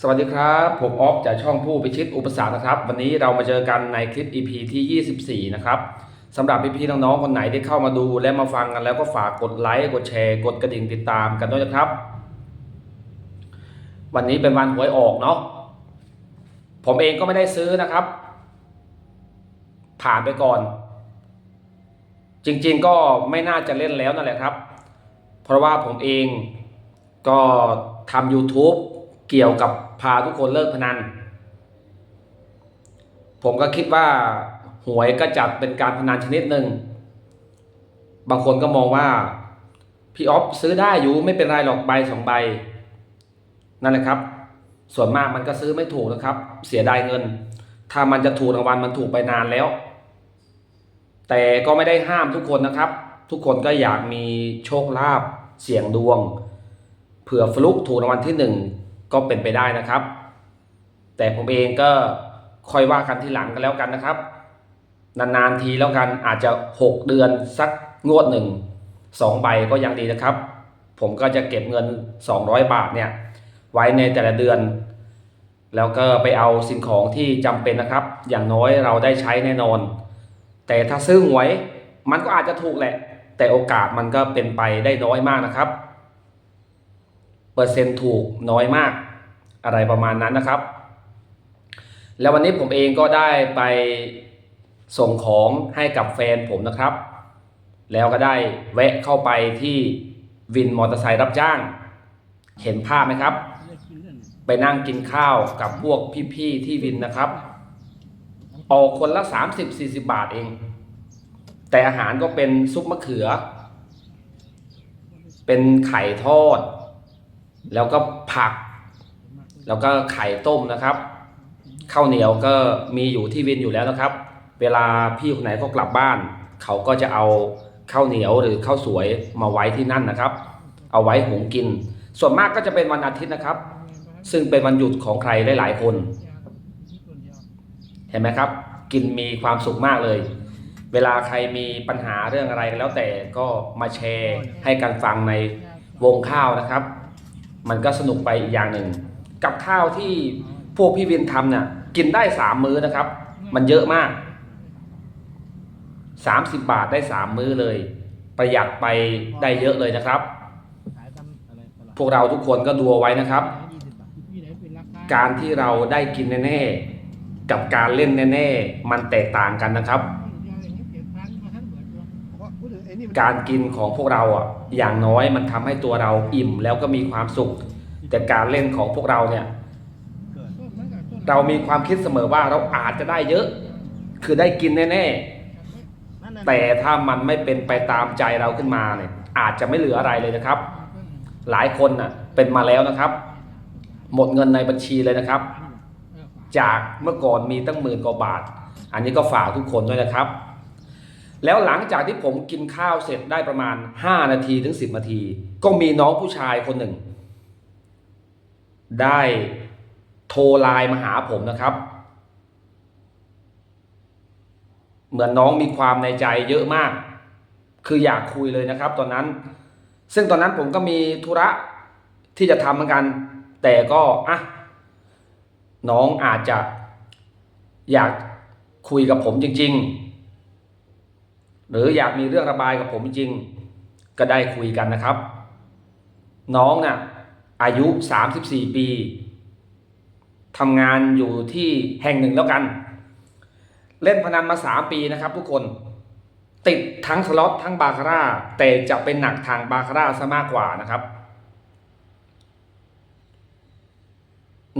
สวัสดีครับ ผมออฟจากช่องผู้พิชิตอุปสรรคนะครับ วันนี้เรามาเจอกันในคลิป EP ที่ 24 นะครับสำหรับพี่ๆน้องๆคนไหนที่เข้ามาดูและมาฟังกันแล้วก็ฝากกดไลค์กดแชร์กดกระดิ่งติดตามกันด้วยนะครับ วันนี้เป็นวันหวยออกเนาะผมเองก็ไม่ได้ซื้อนะครับ ผ่านไปก่อน จริงๆก็ไม่น่าจะเล่นแล้วนั่นแหละครับ เพราะว่าผมเองก็ทำ YouTube เกี่ยวกับ พาทุกคนเลิกพนัน ผมก็คิดว่าหวยก็จัดเป็นการพนันชนิดหนึ่ง บางคนก็มองว่า พี่ออฟซื้อได้อยู่ไม่เป็นไรหรอกใบสองใบ นั่นแหละครับ ส่วนมากมันก็ซื้อไม่ถูกนะครับ เสียดายเงิน ถ้ามันจะถูกรางวัลมันถูกไปนานแล้ว แต่ก็ไม่ได้ห้ามทุกคนนะครับ ทุกคนก็อยากมีโชคลาภเสี่ยงดวง เผื่อฟลุกถูกรางวัลที่หนึ่ง ก็เป็นไปได้นะครับ แต่ผมเองก็ค่อยว่ากันทีหลังกันแล้วกันนะครับ นานๆทีแล้วกันอาจจะ 6 เดือนสักงวดหนึ่งสองใบก็ยังดีนะครับ ผมก็จะเก็บเงิน 200 บาทเนี่ยไว้ในแต่ละเดือน แล้วก็ไปเอาสิ่งของที่จำเป็นนะครับ อย่างน้อยเราได้ใช้แน่นอน แต่ถ้าซื้อหวยมันก็อาจจะถูกแหละ แต่โอกาสมันก็เป็นไปได้น้อยมากนะครับ เปอร์เซ็นต์ถูกน้อยมากอะไรประมาณนั้นนะครับ แล้ววันนี้ผมเองก็ได้ไปส่งของให้กับแฟนผมนะครับ แล้วก็ได้แวะเข้าไปที่วินมอเตอร์ไซค์รับจ้าง เห็นภาพไหมครับ ไปนั่งกินข้าวกับพวกพี่ๆที่วินนะครับออกคนละ 30-40 บาทเอง แต่อาหารก็เป็นซุปมะเขือ เป็นไข่ทอด แล้วก็ผัก แล้วก็ไข่ต้มนะครับข้าวเหนียวก็มีอยู่ที่วินอยู่แล้วนะครับ เวลาพี่คนไหนเขากลับบ้าน เขาก็จะเอาข้าวเหนียวหรือข้าวสวยมาไว้ที่นั่นนะครับ เอาไว้หุงกิน ส่วนมากก็จะเป็นวันอาทิตย์นะครับ ซึ่งเป็นวันหยุดของใครหลาย ๆ คน เห็นไหมครับ กินมีความสุขมากเลย เวลาใครมีปัญหาเรื่องอะไรแล้วแต่ก็มาแชร์ให้กันฟังในวงข้าวนะครับ มันก็สนุกไปอีกอย่างหนึ่งกับข้าวที่พวกพี่วินทำเนี่ยกินได้สามมื้อนะครับ มันเยอะมากสามสิบบาทได้สามมื้อเลย ประหยัดไปได้เยอะเลยนะครับ พวกเราทุกคนก็ดูเอาไว้นะครับ การที่เราได้กินแน่ๆกับการเล่นแน่ๆมันแตกต่างกันนะครับ การกินของพวกเราอะอย่างน้อยมันทำให้ตัวเราอิ่มแล้วก็มีความสุข แต่การเล่นของพวกเราเนี่ย เรามีความคิดเสมอว่าเราอาจจะได้เยอะ คือได้กินแน่ๆแต่ถ้ามันไม่เป็นไปตามใจเราขึ้นมาเนี่ย อาจจะไม่เหลืออะไรเลยนะครับ หลายคนน่ะ เป็นมาแล้วนะครับ หมดเงินในบัญชีเลยนะครับ จากเมื่อก่อนมีตั้งหมื่นกว่าบาท อันนี้ก็ฝากทุกคนด้วยนะครับ แล้วหลังจากที่ผมกินข้าวเสร็จได้ประมาณ 5 นาทีถึง 10 นาที ก็มีน้องผู้ชายคนหนึ่ง ได้โทรไลน์มาหาผมนะครับ เหมือนน้องมีความในใจเยอะมาก คืออยากคุยเลยนะครับ ตอนนั้น ซึ่งตอนนั้นผมก็มีธุระที่จะทำเหมือนกัน แต่ก็อะน้องอาจจะอยากคุยกับผมจริง ๆ หรืออยากมีเรื่องระบายกับผมจริง ก็ได้คุยกันนะครับ น้องน่ะอายุ 34 ปีทำงานอยู่ที่แห่งหนึ่งแล้วกัน เล่นพนันมา3ปีนะครับ ทุกคนติดทั้งสล็อตทั้งบาคาร่า แต่จะเป็นหนักทางบาคาร่าซะมากกว่านะครับ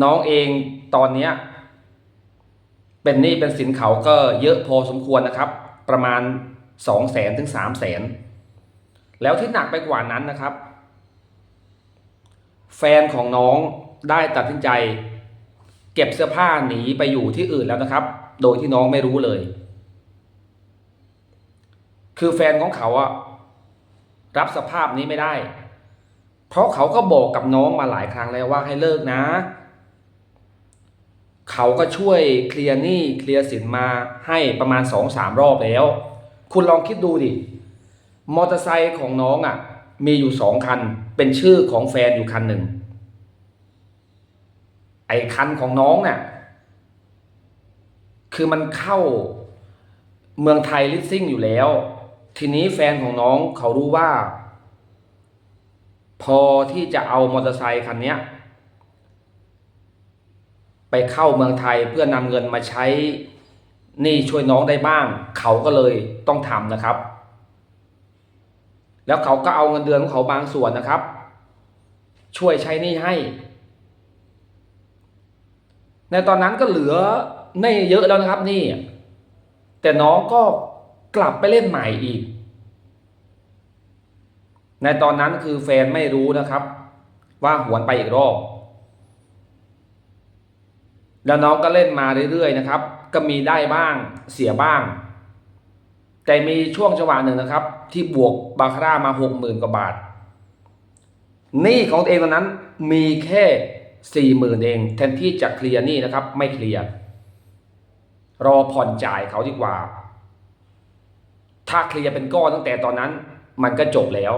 น้องเองตอนนี้เป็นหนี้เป็นสินเขาก็เยอะพอสมควรนะครับ ประมาณ สองแสนถึงสามแสนแล้วที่หนักไปกว่านั้นนะครับ แฟนของน้องได้ตัดสินใจ เก็บเสื้อผ้าหนีไปอยู่ที่อื่นแล้วนะครับ โดยที่น้องไม่รู้เลย คือแฟนของเขาอะรับสภาพนี้ไม่ได้ เพราะเขาก็บอกกับน้องมาหลายครั้งแล้วว่าให้เลิกนะ เขาก็ช่วยเคลียร์หนี้เคลียร์สินมาให้ประมาณสองสามรอบแล้ว คุณลองคิดดูดิ มอเตอร์ไซค์ของน้องอะ มีอยู่สองคัน เป็นชื่อของแฟนอยู่คันหนึ่ง ไอ้คันของน้องเนี่ยคือมันเข้าเมืองไทยลิสซิ่งอยู่แล้ว ทีนี้แฟนของน้องเขารู้ว่า พอที่จะเอามอเตอร์ไซค์คันเนี้ยไปเข้าเมืองไทยเพื่อนำเงินมาใช้ นี่ช่วยน้องได้บ้าง เขาก็เลยต้องทำนะครับ แล้วเขาก็เอาเงินเดือนของเขาบางส่วนนะครับ ช่วยใช้หนี้ให้ ในตอนนั้นก็เหลือไม่เยอะแล้วนะครับนี่ แต่น้องก็กลับไปเล่นใหม่อีก ในตอนนั้นคือแฟนไม่รู้นะครับ ว่าหวนไปอีกรอบ แล้วน้องก็เล่นมาเรื่อยๆนะครับ ก็มีได้บ้างเสียบ้าง แต่มีช่วงจังหวะหนึ่งนะครับ ที่บวกบาคาร่ามาหกหมื่นกว่าบาทหนี้ของตัวเองตอนนั้นมีแค่สี่หมื่นเอง แทนที่จะเคลียร์หนี้นะครับ ไม่เคลียร์รอผ่อนจ่ายเขาดีกว่า ถ้าเคลียร์เป็นก้อนตั้งแต่ตอนนั้น มันก็จบแล้ว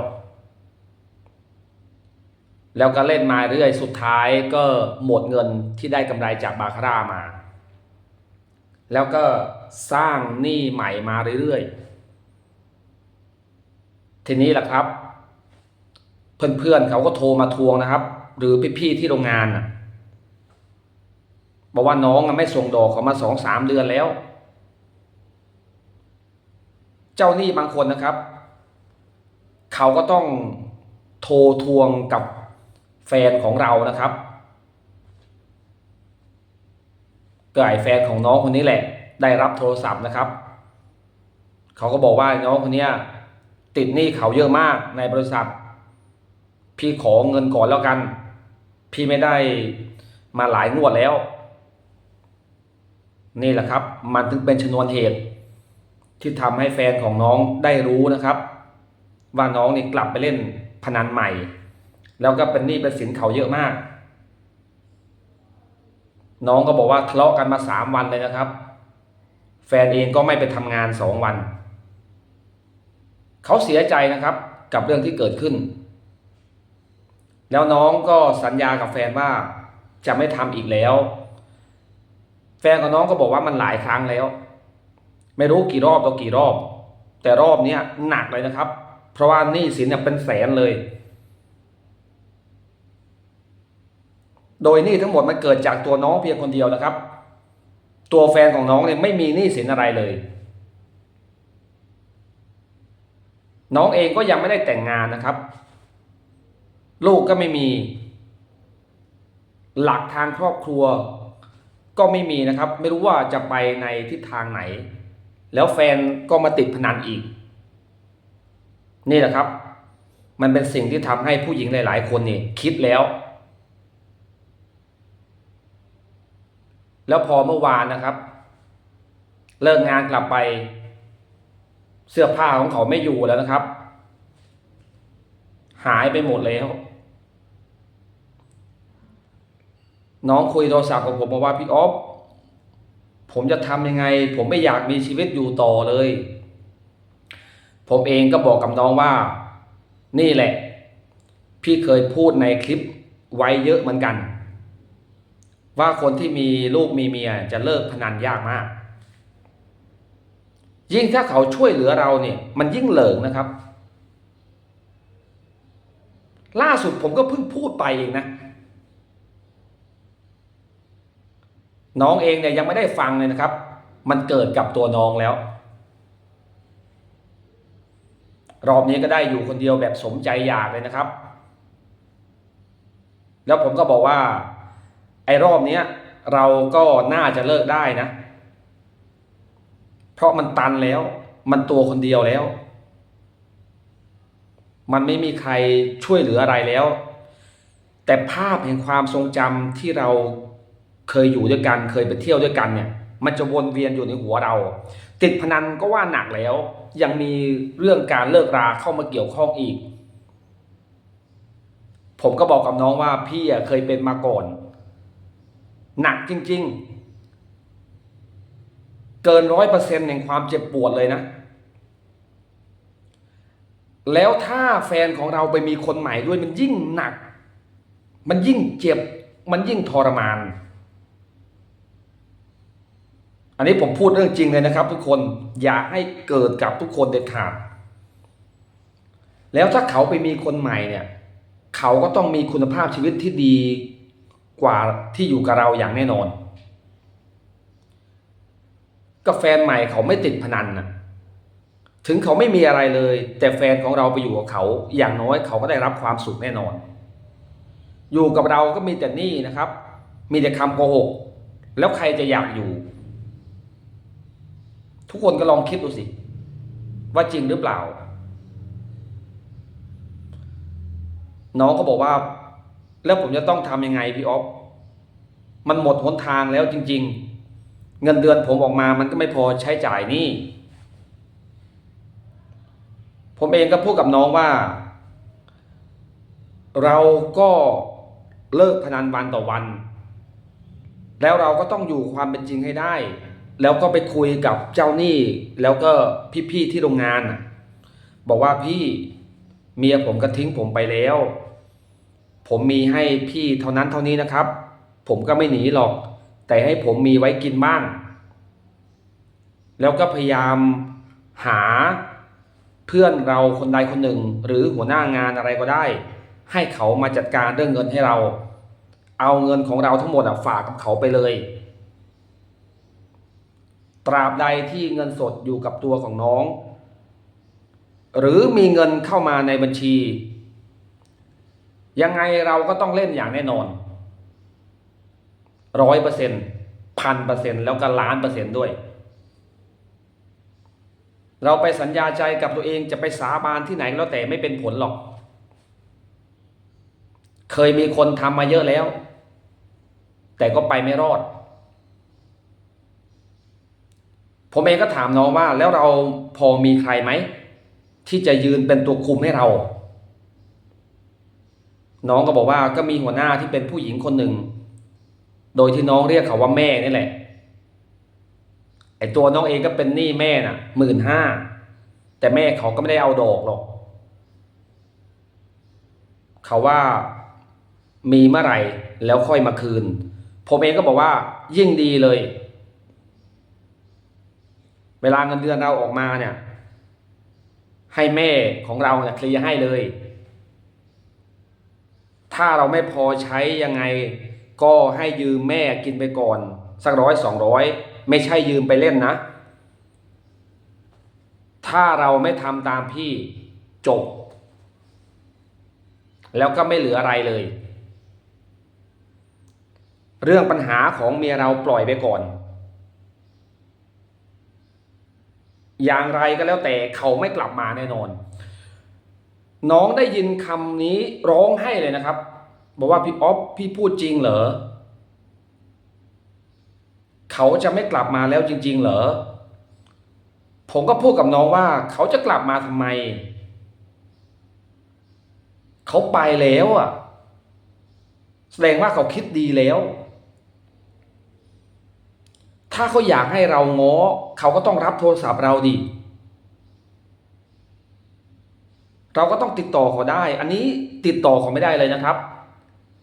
แล้วก็เล่นมาเรื่อยสุดท้ายก็หมดเงินที่ได้กำไรจากบาคาร่ามา แล้วก็สร้างหนี้ใหม่มาเรื่อยๆ ทีนี้แหละครับ เพื่อนๆเขาก็โทรมาทวงนะครับ หรือพี่ๆที่โรงงานนะบอกว่าน้องไม่ส่งดอกเขามาสองสามเดือนแล้ว เจ้าหนี้บางคนนะครับ เขาก็ต้องโทรทวงกับแฟนของเรานะครับก็ ไอ้แฟนของน้องคนนี้แหละ ได้รับโทรศัพท์นะครับ เขาก็บอกว่าน้องคนนี้ติดหนี้เขาเยอะมากในบริษัท พี่ขอเงินก่อนแล้วกัน พี่ไม่ได้มาหลายงวดแล้ว นี่แหละครับ มันถึงเป็นชนวนเหตุ ที่ทำให้แฟนของน้องได้รู้นะครับ ว่าน้องนี่กลับไปเล่นพนันใหม่ แล้วก็เป็นหนี้เป็นสินเขาเยอะมาก น้องก็บอกว่าทะเลาะกันมาสามวันเลยนะครับ แฟนเองก็ไม่ไปทำงานสองวัน เขาเสียใจนะครับกับเรื่องที่เกิดขึ้น แล้วน้องก็สัญญากับแฟนว่าจะไม่ทำอีกแล้ว แฟนของน้องก็บอกว่ามันหลายครั้งแล้ว ไม่รู้กี่รอบต่อกี่รอบ แต่รอบเนี้หนักเลยนะครับ เพราะว่านี้สินเนี่ยเป็นแสนเลย โดยหนี้ทั้งหมดมันเกิดจากตัวน้องเพียงคนเดียวนะครับ ตัวแฟนของน้องเนี่ยไม่มีหนี้สินอะไรเลย น้องเองก็ยังไม่ได้แต่งงานนะครับ ลูกก็ไม่มี หลักทางครอบครัว ก็ไม่มีนะครับ ไม่รู้ว่าจะไปในทิศทางไหน แล้วแฟนก็มาติดพนันอีก นี่แหละครับ มันเป็นสิ่งที่ทำให้ผู้หญิงหลาย ๆ คนนี่คิดแล้ว แล้วพอเมื่อวานนะครับ เลิกงานกลับไป เสื้อผ้าของเขาไม่อยู่แล้วนะครับ หายไปหมดแล้ว น้องคุยโทรศัพท์กับผมบอกว่าพี่ออฟผมจะทำยังไง ผมไม่อยากมีชีวิตอยู่ต่อเลย ผมเองก็บอกกับน้องว่า นี่แหละ พี่เคยพูดในคลิปไว้เยอะเหมือนกัน ว่าคนที่มีลูกมีเมียจะเลิกพนันยากมาก ยิ่งถ้าเขาช่วยเหลือเราเนี่ย มันยิ่งเหลิงนะครับ ล่าสุดผมก็เพิ่งพูดไปเองนะ น้องเองเนี่ยยังไม่ได้ฟังเลยนะครับ มันเกิดกับตัวน้องแล้ว รอบนี้ก็ได้อยู่คนเดียวแบบสมใจอยากเลยนะครับ แล้วผมก็บอกว่า ไอ้รอบเนี้ยเราก็น่าจะเลิกได้นะ เพราะมันตันแล้ว มันตัวคนเดียวแล้ว มันไม่มีใครช่วยเหลืออะไรแล้ว แต่ภาพแห่งความทรงจำที่เราเคยอยู่ด้วยกันเคยไปเที่ยวด้วยกันเนี่ย มันจะวนเวียนอยู่ในหัวเรา ติดพนันก็ว่าหนักแล้ว ยังมีเรื่องการเลิกราเข้ามาเกี่ยวข้องอีก ผมก็บอกกับน้องว่าพี่เคยเป็นมาก่อน หนักจริง ๆ เกินร้อยเปอร์เซ็นต์แห่งความเจ็บปวดเลยนะ แล้วถ้าแฟนของเราไปมีคนใหม่ด้วยมันยิ่งหนัก มันยิ่งเจ็บ มันยิ่งทรมาน อันนี้ผมพูดเรื่องจริงเลยนะครับ ทุกคนอย่าให้เกิดกับทุกคนเด็ดขาด แล้วถ้าเขาไปมีคนใหม่เนี่ย เขาก็ต้องมีคุณภาพชีวิตที่ดี กว่าที่อยู่กับเราอย่างแน่นอน ก็แฟนใหม่เขาไม่ติดพนันนะถึงเขาไม่มีอะไรเลย แต่แฟนของเราไปอยู่กับเขา อย่างน้อยเขาก็ได้รับความสุขแน่นอน อยู่กับเราก็มีแต่นี้นะครับ มีแต่คำโกหก แล้วใครจะอยากอยู่ ทุกคนก็ลองคิดดูสิ ว่าจริงหรือเปล่า น้องก็บอกว่า แล้วผมจะต้องทำยังไงพี่ออฟมันหมดหนทางแล้วจริง ๆ เงินเดือนผมออกมามันก็ไม่พอใช้จ่ายนี่ผมเองก็พูดกับน้องว่า เราก็เลิกพนันวันต่อวัน แล้วเราก็ต้องอยู่ความเป็นจริงให้ได้ แล้วก็ไปคุยกับเจ้าหนี้แล้วก็พี่ๆที่โรงงาน บอกว่าพี่เมียผมก็ทิ้งผมไปแล้ว ผมมีให้พี่เท่านั้นเท่านี้นะครับ ผมก็ไม่หนีหรอก แต่ให้ผมมีไว้กินบ้าง แล้วก็พยายามหาเพื่อนเราคนใดคนหนึ่ง หรือหัวหน้างานอะไรก็ได้ ให้เขามาจัดการเรื่องเงินให้เรา เอาเงินของเราทั้งหมดฝากกับเขาไปเลย ตราบใดที่เงินสดอยู่กับตัวของน้อง หรือมีเงินเข้ามาในบัญชี ยังไงเราก็ต้องเล่นอย่างแน่นอนร้อยเปอร์เซ็นต์พันเปอร์เซ็นต์แล้วก็ล้านเปอร์เซ็นต์ด้วย เราไปสัญญาใจกับตัวเองจะไปสาบานที่ไหนแล้วแต่ไม่เป็นผลหรอก เคยมีคนทำมาเยอะแล้ว แต่ก็ไปไม่รอด ผมเองก็ถามน้องว่าแล้วเราพอมีใครไหม ที่จะยืนเป็นตัวคุมให้เรา น้องก็บอกว่าก็มีหัวหน้าที่เป็นผู้หญิงคนหนึ่ง โดยที่น้องเรียกเขาว่าแม่นี่แหละ ไอตัวน้องเองก็เป็นหนี้แม่น่ะหมื่นห้าแต่แม่เขาก็ไม่ได้เอาดอกหรอก เขาว่ามีเมื่อไหร่แล้วค่อยมาคืน ผมเองก็บอกว่า ยิ่งดีเลย เวลาเงินเดือนเราออกมาเนี่ย ให้แม่ของเราเนี่ยเคลียร์ให้เลย ถ้าเราไม่พอใช้ยังไง ก็ให้ยืมแม่กินไปก่อน สักร้อยสองร้อยไม่ใช่ยืมไปเล่นนะ ถ้าเราไม่ทำตามพี่จบ แล้วก็ไม่เหลืออะไรเลย เรื่องปัญหาของเมียเราปล่อยไปก่อนอย่างไรก็แล้วแต่เขาไม่กลับมาแน่นอน น้องได้ยินคำนี้ร้องไห้เลยนะครับ บอกว่าพี่ออฟพี่พูดจริงเหรอ เขาจะไม่กลับมาแล้วจริง ๆ เหรอ ผมก็พูดกับน้องว่า เขาจะกลับมาทำไม เขาไปแล้วอะ แสดงว่าเขาคิดดีแล้ว ถ้าเขาอยากให้เราง้อ เขาก็ต้องรับโทรศัพท์เราดิ เราก็ต้องติดต่อเขาได้ อันนี้ติดต่อเขาไม่ได้เลยนะครับ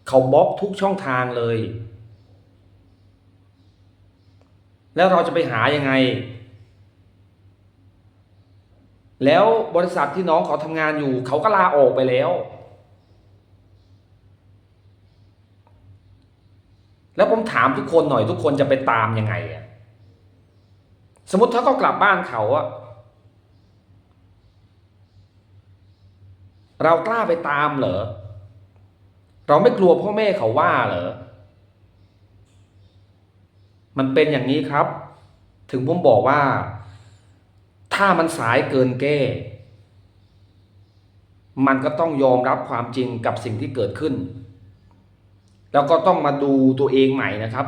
เขาบล็อกทุกช่องทางเลย แล้วเราจะไปหายังไง แล้วบริษัทที่น้องเขาทำงานอยู่ เขาก็ลาออกไปแล้ว แล้วผมถามทุกคนหน่อยทุกคนจะไปตามยังไงอะสมมติถ้าเขากลับบ้านเขาอะ เรากล้าไปตามเหรอ เราไม่กลัวพ่อแม่เขาว่าเหรอ มันเป็นอย่างนี้ครับ ถึงผมบอกว่า ถ้ามันสายเกินแก้ มันก็ต้องยอมรับความจริงกับสิ่งที่เกิดขึ้น แล้วก็ต้องมาดูตัวเองใหม่นะครับ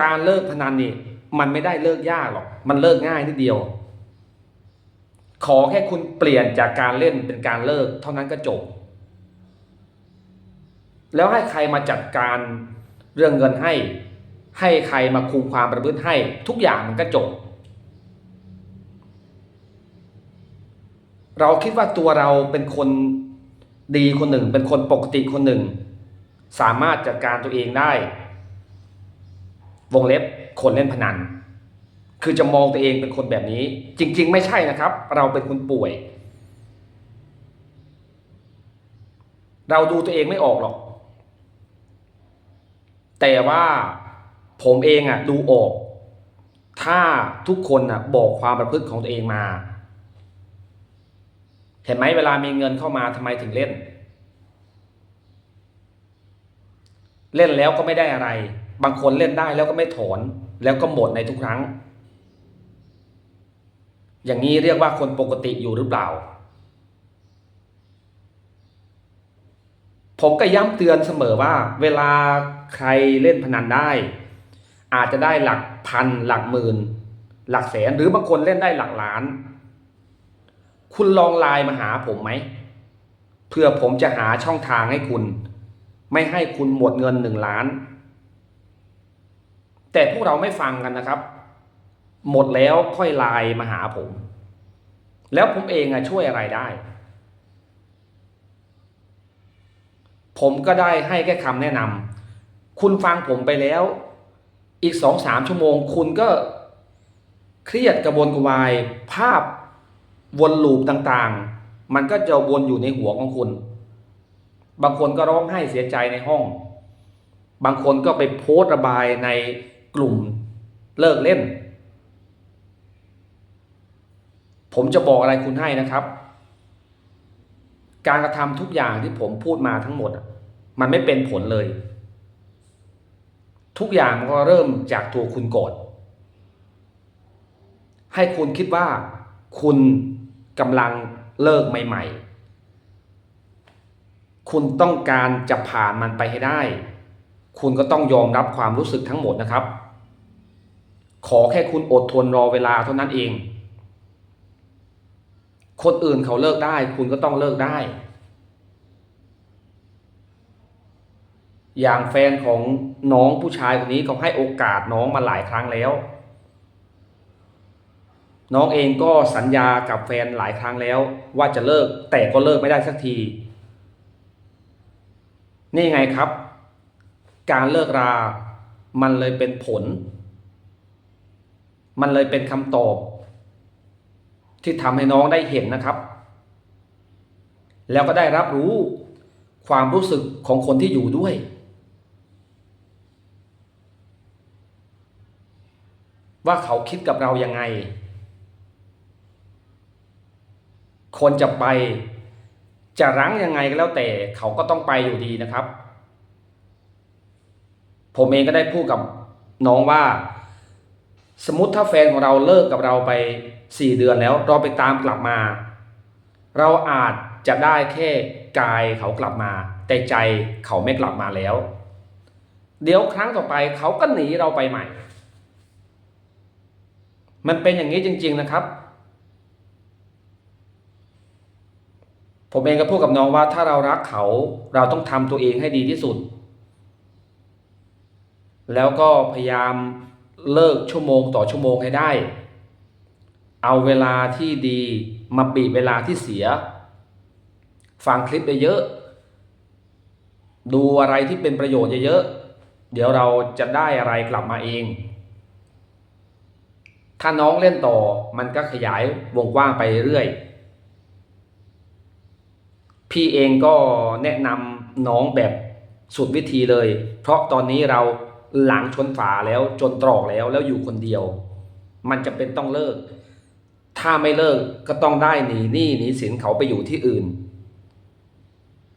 การเลิกพนันนี่ มันไม่ได้เลิกยากหรอก มันเลิกง่ายนิดเดียว ขอแค่คุณเปลี่ยนจากการเล่นเป็นการเลิก เท่านั้นก็จบ แล้วให้ใครมาจัดการเรื่องเงินให้ ให้ใครมาคุมความประพฤติให้ ทุกอย่างมันก็จบ เราคิดว่าตัวเราเป็นคนดีคนหนึ่ง เป็นคนปกติคนหนึ่ง สามารถจัดการตัวเองได้ วงเล็บ คนเล่นพนัน คือจะมองตัวเองเป็นคนแบบนี้ จริง ๆ ไม่ใช่นะครับ เราเป็นคนป่วย เราดูตัวเองไม่ออกหรอก แต่ว่าผมเองอะดูออก ถ้าทุกคนอะบอกความประพฤติของตัวเองมาเห็นไหมเวลามีเงินเข้ามาทำไมถึงเล่น เล่นแล้วก็ไม่ได้อะไร บางคนเล่นได้แล้วก็ไม่ถอนแล้วก็หมดในทุกครั้ง อย่างนี้เรียกว่าคนปกติอยู่หรือเปล่า ผมก็ย้ำเตือนเสมอว่า เวลาใครเล่นพนันได้ อาจจะได้หลักพันหลักหมื่น หลักแสนหรือบางคนเล่นได้หลักล้าน คุณลองไลน์มาหาผมไหมเพื่อผมจะหาช่องทางให้คุณ ไม่ให้คุณหมดเงินหนึ่งล้าน แต่พวกเราไม่ฟังกันนะครับ หมดแล้วค่อยไลน์มาหาผม แล้วผมเองอะช่วยอะไรได้ ผมก็ได้ให้แค่คำแนะนำคุณฟังผมไปแล้ว อีกสองสามชั่วโมง คุณก็เครียดกระวนกระวาย ภาพวนลูปต่างๆ มันก็จะวนอยู่ในหัวของคุณ บางคนก็ร้องไห้เสียใจในห้อง บางคนก็ไปโพสต์ระบายใน กลุ่มเลิกเล่น ผมจะบอกอะไรคุณให้นะครับ การกระทำทุกอย่างที่ผมพูดมาทั้งหมด มันไม่เป็นผลเลย ทุกอย่างก็เริ่มจากตัวคุณก่อนให้คุณคิดว่าคุณกำลังเลิกใหม่ ๆ คุณต้องการจะผ่านมันไปให้ได้ คุณก็ต้องยอมรับความรู้สึกทั้งหมดนะครับ ขอแค่คุณอดทนรอเวลาเท่านั้นเอง คนอื่นเขาเลิกได้ คุณก็ต้องเลิกได้ อย่างแฟนของน้องผู้ชายคนนี้เขาให้โอกาสน้องมาหลายครั้งแล้ว น้องเองก็สัญญากับแฟนหลายครั้งแล้ว ว่าจะเลิกแต่ก็เลิกไม่ได้สักที นี่ไงครับ การเลิกรา มันเลยเป็นผล มันเลยเป็นคำตอบที่ทำให้น้องได้เห็นนะครับ แล้วก็ได้รับรู้ความรู้สึกของคนที่อยู่ด้วย ว่าเขาคิดกับเรายังไง คนจะไปจะรั้งยังไงก็แล้วแต่เขาก็ต้องไปอยู่ดีนะครับ ผมเองก็ได้พูดกับน้องว่า สมมติถ้าแฟนของเราเลิกกับเราไปสี่เดือนแล้วเราไปตามกลับมา เราอาจจะได้แค่กายเขากลับมา แต่ใจเขาไม่กลับมาแล้ว เดี๋ยวครั้งต่อไปเขาก็หนีเราไปใหม่ มันเป็นอย่างนี้จริง ๆนะครับ ผมเองก็พูดกับน้องว่าถ้าเรารักเขาเราต้องทำตัวเองให้ดีที่สุด แล้วก็พยายาม เลิกชั่วโมงต่อชั่วโมงให้ได้ เอาเวลาที่ดีมาบีบเวลาที่เสีย ฟังคลิปเยอะๆดูอะไรที่เป็นประโยชน์เยอะๆเดี๋ยวเราจะได้อะไรกลับมาเอง ถ้าน้องเล่นต่อมันก็ขยายวงกว้างไปเรื่อย พี่เองก็แนะนำน้องแบบสุดวิธีเลย เพราะตอนนี้เรา หลังชนฝาแล้วจนตรอกแล้วแล้วอยู่คนเดียว มันจะเป็นต้องเลิก ถ้าไม่เลิกก็ต้องได้หนีหนี้หนีสินเขาไปอยู่ที่อื่น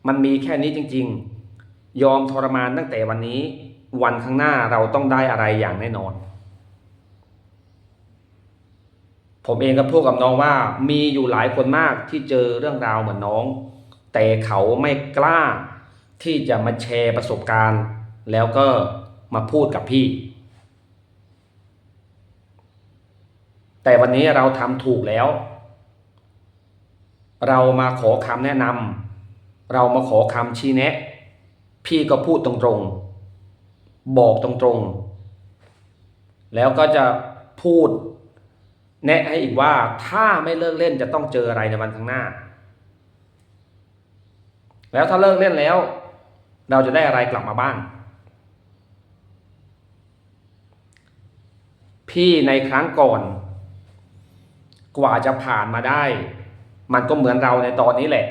มันมีแค่นี้จริง ๆ ยอมทรมานตั้งแต่วันนี้ วันข้างหน้าเราต้องได้อะไรอย่างแน่นอน ผมเองก็พูดกับน้องว่า มีอยู่หลายคนมากที่เจอเรื่องราวเหมือนน้อง แต่เขาไม่กล้าที่จะมาแชร์ประสบการณ์ แล้วก็ มาพูดกับพี่ แต่วันนี้เราทำถูกแล้ว เรามาขอคำแนะนำเรามาขอคำชี้แนะ พี่ก็พูดตรงๆ บอกตรงๆ แล้วก็จะพูดแนะให้อีกว่าถ้าไม่เลิกเล่นจะต้องเจออะไรในวันข้างหน้า แล้วถ้าเลิกเล่นแล้ว เราจะได้อะไรกลับมาบ้าง พี่ในครั้งก่อน กว่าจะผ่านมาได้ มันก็เหมือนเราในตอนนี้แหละ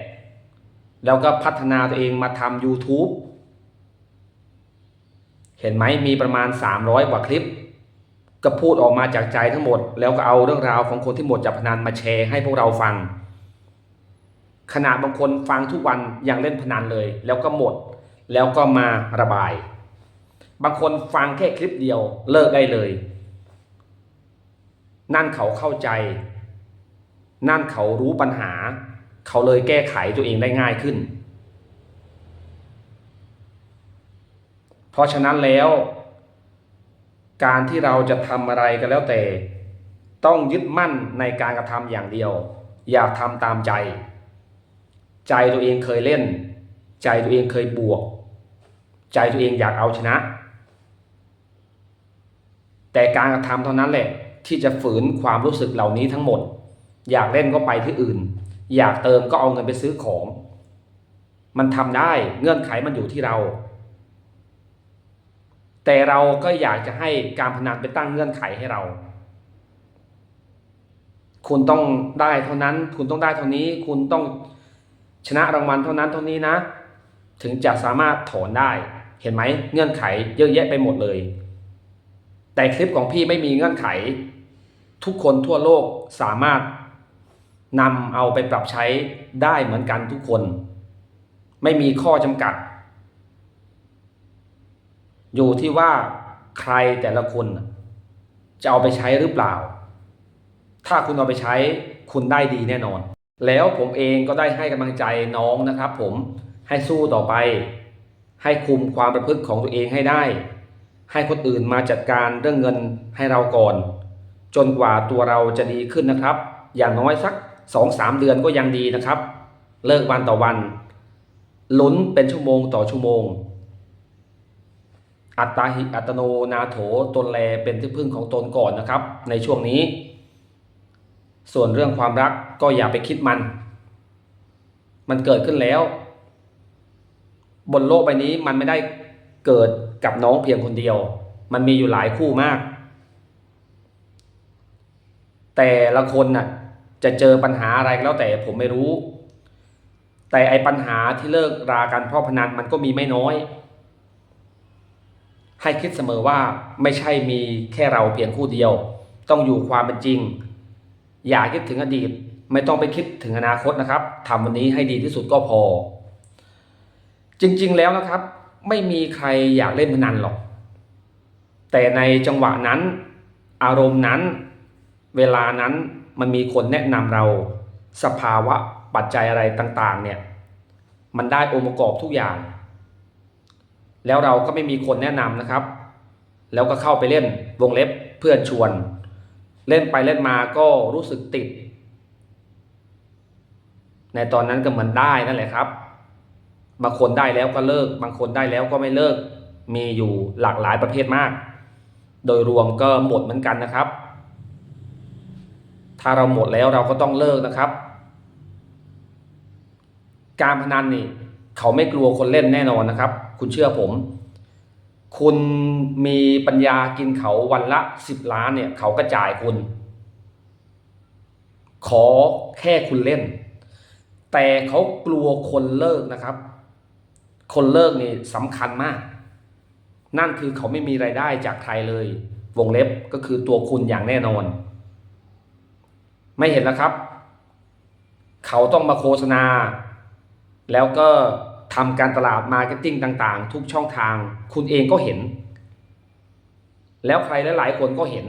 แล้วก็พัฒนาตัวเองมาทำ YouTube เห็นไหมมีประมาณ 300 กว่าคลิป ก็พูดออกมาจากใจทั้งหมด แล้วก็เอาเรื่องราวของคนที่หมดจากพนันมาแชร์ให้พวกเราฟัง ขนาดบางคนฟังทุกวันยังเล่นพนันเลย แล้วก็หมดแล้วก็มาระบาย บางคนฟังแค่คลิปเดียวเลิกได้เลย นั่นเขาเข้าใจ นั่นเขารู้ปัญหา เขาเลยแก้ไขตัวเองได้ง่ายขึ้น เพราะฉะนั้นแล้ว การที่เราจะทำอะไรก็แล้วแต่ ต้องยึดมั่นในการกระทำอย่างเดียว อย่าทำตามใจ ใจตัวเองเคยเล่น ใจตัวเองเคยบวก ใจตัวเองอยากเอาชนะ แต่การกระทำเท่านั้นแหละ ที่จะฝืนความรู้สึกเหล่านี้ทั้งหมด อยากเล่นก็ไปที่อื่น อยากเติมก็เอาเงินไปซื้อของ มันทำได้เงื่อนไขมันอยู่ที่เรา แต่เราก็อยากจะให้การพนันไปตั้งเงื่อนไขให้เรา คุณต้องได้เท่านั้น คุณต้องได้เท่านี้ คุณต้องชนะรางวัลเท่านั้นเท่านี้นะ ถึงจะสามารถถอนได้เห็นไหมเงื่อนไขเยอะแยะไปหมดเลย แต่คลิปของพี่ไม่มีเงื่อนไข ทุกคนทั่วโลกสามารถนำเอาไปปรับใช้ได้เหมือนกันทุกคน ไม่มีข้อจำกัด อยู่ที่ว่าใครแต่ละคน จะเอาไปใช้หรือเปล่า ถ้าคุณเอาไปใช้คุณได้ดีแน่นอน แล้วผมเองก็ได้ให้กำลังใจน้องนะครับ ผมให้สู้ต่อไป ให้คุมความประพฤติของตัวเองให้ได้ ให้คนอื่นมาจัดการเรื่องเงินให้เราก่อน จนกว่าตัวเราจะดีขึ้นนะครับ อย่างน้อยสักสองสามเดือนก็ยังดีนะครับ เลิกวันต่อวันลุ้นเป็นชั่วโมงต่อชั่วโมง อัตตาหิอัตโนนาโถตนแลเป็นที่พึ่งของตนก่อนนะครับ ในช่วงนี้ ส่วนเรื่องความรักก็อย่าไปคิดมัน มันเกิดขึ้นแล้ว บนโลกใบนี้มันไม่ได้เกิดกับน้องเพียงคนเดียว มันมีอยู่หลายคู่มาก แต่ละคนน่ะจะเจอปัญหาอะไรแล้วแต่ผมไม่รู้ แต่ไอปัญหาที่เลิกรากันเพราะพนันมันก็มีไม่น้อย ให้คิดเสมอว่าไม่ใช่มีแค่เราเพียงคู่เดียว ต้องอยู่ความเป็นจริง อย่าคิดถึงอดีต ไม่ต้องไปคิดถึงอนาคตนะครับทำวันนี้ให้ดีที่สุดก็พอ จริงๆแล้วนะครับ ไม่มีใครอยากเล่นพนันหรอก แต่ในจังหวะนั้น อารมณ์นั้น เวลานั้นมันมีคนแนะนำเราสภาวะปัจจัยอะไรต่างๆเนี่ยมันได้องค์ประกอบทุกอย่าง แล้วเราก็ไม่มีคนแนะนำนะครับ แล้วก็เข้าไปเล่นวงเล็บเพื่อนชวน เล่นไปเล่นมาก็รู้สึกติด ในตอนนั้นก็เหมือนได้นั่นแหละครับ บางคนได้แล้วก็เลิก บางคนได้แล้วก็ไม่เลิกมีอยู่หลากหลายประเภทมาก โดยรวมก็หมดเหมือนกันนะครับ ถ้าเราหมดแล้วเราก็ต้องเลิกนะครับ การพนันนี่เขาไม่กลัวคนเล่นแน่นอนนะครับ คุณเชื่อผม คุณมีปัญญากินเขาวันละสิบล้านเนี่ย เขาก็จ่ายคุณ ขอแค่คุณเล่น แต่เขากลัวคนเลิกนะครับ คนเลิกนี่สำคัญมาก นั่นคือเขาไม่มีไรายได้จากใครเลย วงเล็บก็คือตัวคุณอย่างแน่นอน ไม่เห็นแล้วครับ เขาต้องมาโฆษณา แล้วก็ทำการตลาดมาร์เก็ตติ้งต่างๆ ทุกช่องทาง คุณเองก็เห็น แล้วใครหลายๆคนก็เห็น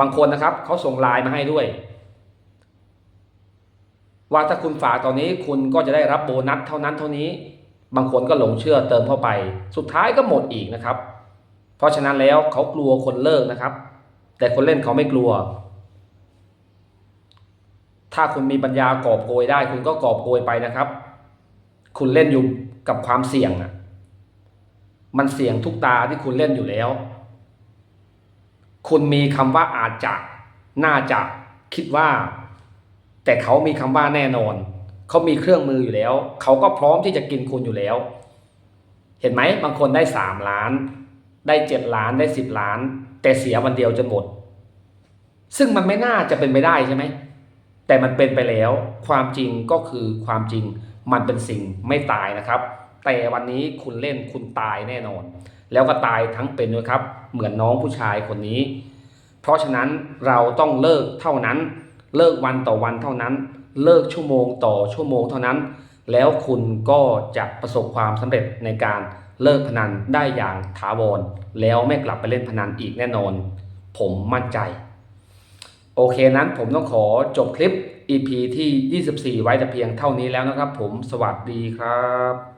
บางคนนะครับเขาส่งไลน์มาให้ด้วย ว่าถ้าคุณฝากตอนนี้คุณก็จะได้รับโบนัสเท่านั้นเท่านี้ บางคนก็หลงเชื่อเติมเข้าไป สุดท้ายก็หมดอีกนะครับ เพราะฉะนั้นแล้วเขากลัวคนเลิกนะครับ แต่คนเล่นเขาไม่กลัว ถ้าคุณมีปัญญากอบโกยได้ คุณก็กอบโกยไปนะครับ คุณเล่นอยู่กับความเสี่ยงอะมันเสี่ยงทุกตาที่คุณเล่นอยู่แล้ว คุณมีคำว่าอาจจะ น่าจะ คิดว่า แต่เขามีคำว่าแน่นอน เขามีเครื่องมืออยู่แล้ว เขาก็พร้อมที่จะกินคุณอยู่แล้ว เห็นไหมบางคนได้สามล้าน ได้เจ็ดล้าน ได้สิบล้าน แต่เสียวันเดียวจนหมด ซึ่งมันไม่น่าจะเป็นไปได้ใช่ไหม แต่มันเป็นไปแล้ว ความจริงก็คือความจริงมันเป็นสิ่งไม่ตายนะครับ แต่วันนี้คุณเล่นคุณตายแน่นอน แล้วก็ตายทั้งเป็นด้วยครับ เหมือนน้องผู้ชายคนนี้ เพราะฉะนั้นเราต้องเลิกเท่านั้น เลิกวันต่อวันเท่านั้น เลิกชั่วโมงต่อชั่วโมงเท่านั้น แล้วคุณก็จะประสบความสำเร็จในการ เลิกพนันได้อย่างถาวรแล้วไม่กลับไปเล่นพนันอีกแน่นอน ผมมั่นใจ โอเคนั้นผมต้องขอจบคลิป EP ที่ 24 ไว้แต่เพียงเท่านี้แล้วนะครับผมสวัสดีครับ